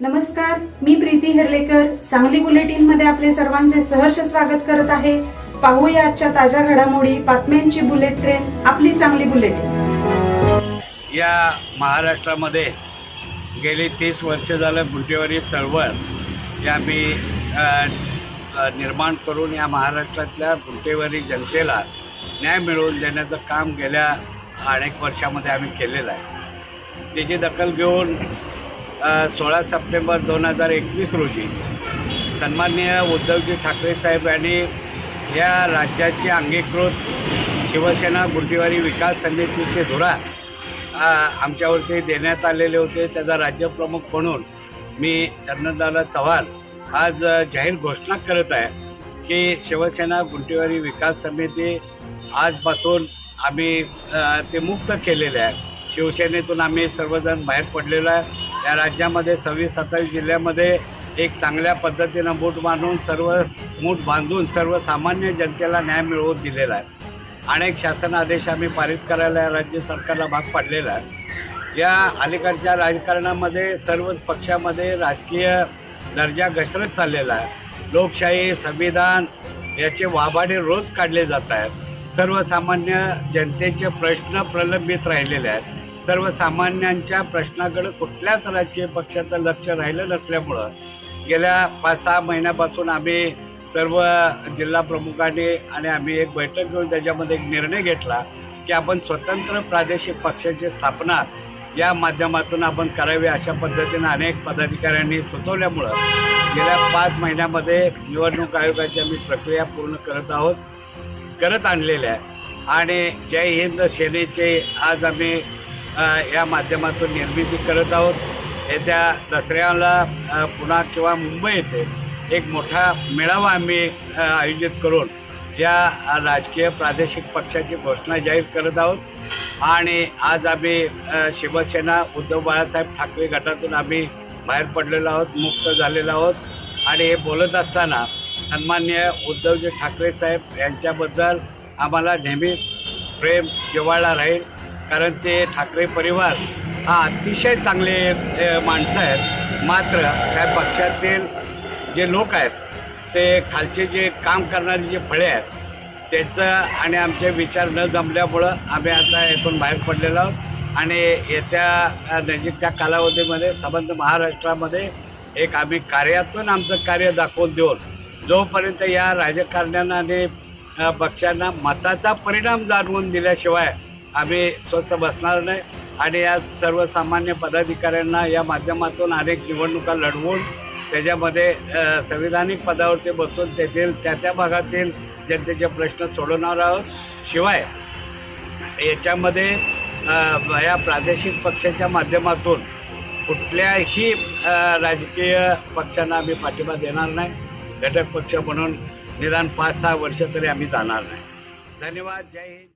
नमस्कार मी प्रीती हर्लेकर. सांगली बुलेटिनमध्ये आपले सर्वांचे सहर्ष स्वागत करत आहे. पाहूया आजच्या ताज्या घडामोडी बातम्यांची बुलेट ट्रेन आपली सांगली बुलेटिन. या महाराष्ट्रामध्ये गेली तीस वर्ष झालं बुटेवारी चळवळ. या मी निर्माण करून या महाराष्ट्रातल्या बुटेवारी जनतेला न्याय मिळवून देण्याचं काम गेल्या अनेक वर्षामध्ये आम्ही केलेलं आहे. त्याची दखल घेऊन सोळा सप्टेंबर दोन हजार एकवीस रोजी सन्माननीय उद्धवजी ठाकरे साहेब यांनी या राज्याची अंगीकृत शिवसेना बुटीवारी विकास समितीचे धुरा आमच्यावरती देण्यात आलेले होते. त्याचा राज्यप्रमुख म्हणून मी चंदनदादा चव्हाण आज जाहीर घोषणा करत आहे की शिवसेना गुंटेवारी विकास समिती आजपासून आम्ही ते मुक्त केलेले आहे. शिवसेनेतून आम्ही सर्वजण बाहेर पडलेलो आहे. या राज्यामध्ये सव्वीस सत्तावीस जिल्ह्यामध्ये एक चांगल्या पद्धतीनं मूठ बांधून सर्व मूठ बांधून सर्वसामान्य जनतेला न्याय मिळवून दिलेला आहे. अनेक शासन आदेश आम्ही पारित करायला या राज्य सरकारला भाग पाडलेला आहे. या अलीकडच्या राजकारणामध्ये सर्व पक्षामध्ये राजकीय दर्जा घसरत चाललेला आहे. लोकशाही संविधान याचे वाभाडे रोज काढले जात आहेत. सर्वसामान्य जनतेचे प्रश्न प्रलंबित राहिलेले आहेत. सर्वसामान्यांच्या प्रश्नाकडे कुठल्याच राजकीय पक्षाचं लक्ष राहिलं नसल्यामुळं गेल्या पाच सहा महिन्यापासून आम्ही सर्व जिल्हा प्रमुखांनी आणि आम्ही एक बैठक घेऊन त्याच्यामध्ये एक निर्णय घेतला की आपण स्वतंत्र प्रादेशिक पक्षाची स्थापना या माध्यमातून आपण करावी अशा पद्धतीनं अनेक पदाधिकाऱ्यांनी सुचवल्यामुळं गेल्या पाच महिन्यामध्ये निवडणूक आयोगाची आम्ही प्रक्रिया पूर्ण करत आहोत करत आणलेल्या आहे. आणि जय हिंद सेनेचे आज आम्ही या माध्यमातून निर्मिती करत आहोत. येत्या दसऱ्याला पुणा पुन्हा किंवा मुंबई येथे एक मोठा मेळावा आम्ही आयोजित करून या राजकीय प्रादेशिक पक्षाची घोषणा जाहीर करत आहोत. आणि आज आम्ही शिवसेना उद्धव बाळासाहेब ठाकरे गटातून आम्ही बाहेर पडलेलो आहोत मुक्त झालेलो आहोत. आणि हे बोलत असताना सन्मान्य उद्धवजी ठाकरे साहेब यांच्याबद्दल आम्हाला नेहमीच प्रेम जिव्हाळा राहील. कारण ते ठाकरे परिवार हा अतिशय चांगले माणसं आहेत. मात्र त्या पक्षातील जे लोक आहेत ते खालचे जे काम करणारे जे फळे आहेत त्याचं आणि आमचे विचार न जमल्यामुळं आम्ही आता येथून बाहेर पडलेलो आहोत. आणि येत्या नजीकच्या कालावधीमध्ये संबंध महाराष्ट्रामध्ये एक आम्ही कार्यातून आमचं कार्य दाखवून देऊन जोपर्यंत या राजकारण्यांना आणि पक्षांना मताचा परिणाम जाणवून दिल्याशिवाय आम्ही स्वस्त बसणार नाही. आणि या सर्वसामान्य पदाधिकाऱ्यांना या माध्यमातून अनेक निवडणुका लढवून त्याच्यामध्ये संविधानिक पदावरती बसून तेथील त्या त्या भागातील जनतेचे प्रश्न सोडवणार आहोत. शिवाय याच्यामध्ये या प्रादेशिक पक्षाच्या माध्यमातून कुठल्याही राजकीय पक्षांना आम्ही पाठिंबा देणार नाही. घटक पक्ष म्हणून निदान पाच सहा वर्ष तरी आम्ही जाणार नाही. धन्यवाद. जय हिंद.